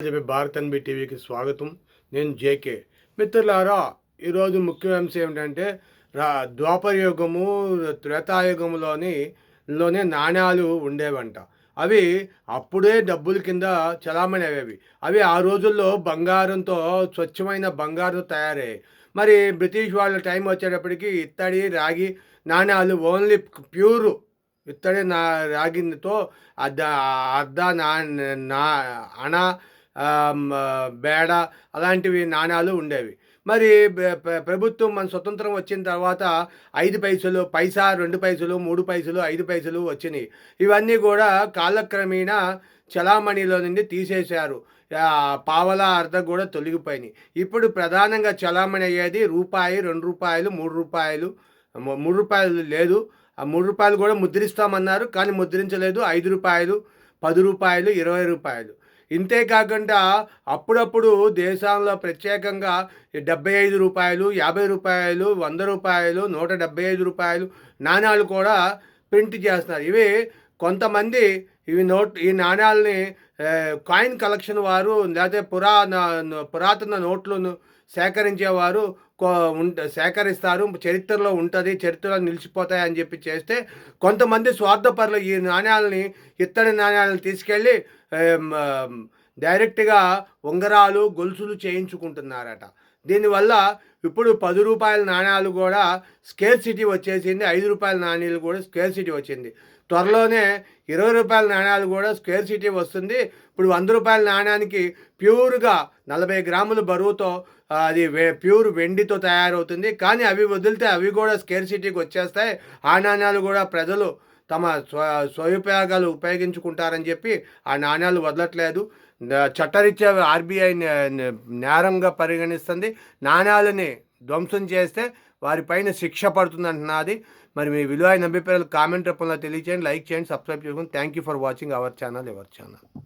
చెప్పి భారత్ ఎన్బి టీవీకి స్వాగతం. నేను జేకే మిత్రులారా ఈరోజు ముఖ్య అంశం ఏమిటంటే రా ద్వాపర యుగము త్రేతాయుగంలోని లోనే నాణ్యాలు ఉండేవంట. అవి అప్పుడే డబ్బుల కింద చలామణి అయ్యేవి అవి ఆ రోజుల్లో బంగారంతో స్వచ్ఛమైన బంగారం తయారయ్యాయి. మరి బ్రిటిష్ వాళ్ళ టైం వచ్చేటప్పటికి ఇత్తడి రాగి నాణ్యాలు ఓన్లీ ప్యూర్ ఇత్తడి నా రాగితో అద్ద అర్ధ నా నా అణ బేడ అలాంటివి నాణాలు ఉండేవి. మరి ప్రభుత్వం మన స్వతంత్రం వచ్చిన తర్వాత ఐదు పైసలు పైసా రెండు పైసలు మూడు పైసలు ఐదు పైసలు వచ్చినాయి. ఇవన్నీ కూడా కాలక్రమేణా చలామణిలో నుండి తీసేశారు. పావల పావలా అర్ధ కూడా తొలగిపోయినాయి. ఇప్పుడు ప్రధానంగా చలామణి అయ్యేది రూపాయి రెండు రూపాయలు మూడు రూపాయలు మూడు రూపాయలు లేదు. ఆ మూడు రూపాయలు కూడా ముద్రిస్తామన్నారు కానీ ముద్రించలేదు. ఐదు రూపాయలు పది రూపాయలు ఇరవై రూపాయలు. ఇంతే కాకుండా అప్పుడప్పుడు దేశంలో ప్రత్యేకంగా డెబ్బై ఐదు రూపాయలు యాభై రూపాయలు వంద రూపాయలు నూట డెబ్బై ఐదు రూపాయలు నాణ్యాలు కూడా ప్రింట్ చేస్తున్నారు. ఇవి కొంతమంది ఇవి నోట్ ఈ నాణ్యాలని కాయిన్ కలెక్షన్ వారు లేకపోతే పురా పురాతన నోట్లను సేకరించేవారు సేకరిస్తారు చరిత్రలో ఉంటుంది చరిత్రలో నిలిచిపోతాయి అని చెప్పి చేస్తే కొంతమంది స్వార్థపరులు ఈ నాణ్యాలని ఇత్తడి నాణ్యాలను తీసుకెళ్ళి డైరెక్ట్గా ఉంగరాలు గొలుసులు చేయించుకుంటున్నారట. దీనివల్ల ఇప్పుడు పది రూపాయల నాణ్యాలు కూడా స్కేర్ సిటీ వచ్చేసింది ఐదు రూపాయల నాణ్యాలు కూడా స్కేర్ సిటీ వచ్చింది. త్వరలోనే ఇరవై రూపాయల నాణ్యాలు కూడా స్క్వేర్ సిటీ వస్తుంది. ఇప్పుడు వంద రూపాయల నాణ్యానికి ప్యూర్గా నలభై గ్రాముల బరువుతో అది వే ప్యూర్ వెండితో తయారవుతుంది. కానీ అవి వదిలితే అవి కూడా స్కేర్ సిటీకి వచ్చేస్తాయి. ఆ నాణ్యాలు కూడా ప్రజలు తమ స్వ స్వయోపయోగాలు ఉపయోగించుకుంటారని చెప్పి ఆ నాణ్యాలు వదలట్లేదు. చట్టరీత్యా ఆర్బీఐ నేరంగా పరిగణిస్తుంది. నాణ్యాలని ధ్వంసం చేస్తే వారిపైన శిక్ష పడుతుందంటున్నది. మరి మీ విలువైన అభిప్రాయాలు కామెంట్ రూపంలో తెలియచేయండి. లైక్ చేయండి సబ్స్క్రైబ్ చేసుకోండి thank you for watching our channel ever channel.